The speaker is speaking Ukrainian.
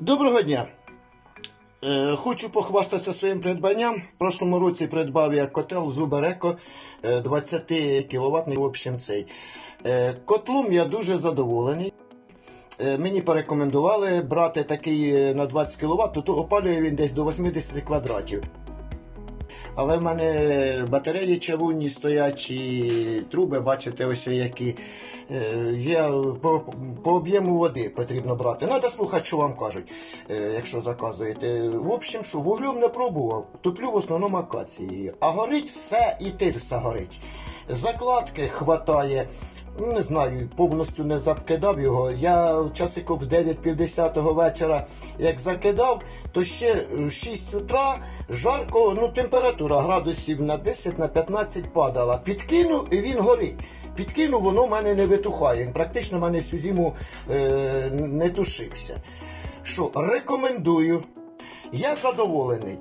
Доброго дня. Е, Хочу похвастатися своїм придбанням. В прошлому році придбав я котел Зубереко 20 кВт. Общем, цей. Е, Котлом я дуже задоволений. Е, Мені порекомендували брати такий на 20 кВт, то опалює він десь до 80 квадратів. Але в мене батареї чавунні стоять і труби, бачите, ось які. Е, Є по, по об'єму води потрібно брати. Треба слухати, що вам кажуть, е, якщо заказуєте. В общем, що вуглем не пробував, туплю в основному акації. А горить все і тирса горить. Закладки хватає. Не знаю, повністю не закидав його. Я часику в 9.50 вечора як закидав, то ще в 6 утра жарко, ну температура градусів на 10 на 15 падала. Підкинув і він горить. Підкинув, воно в мене не витухає. Він практично в мене всю зиму е, не тушився. Що, рекомендую. Я задоволений.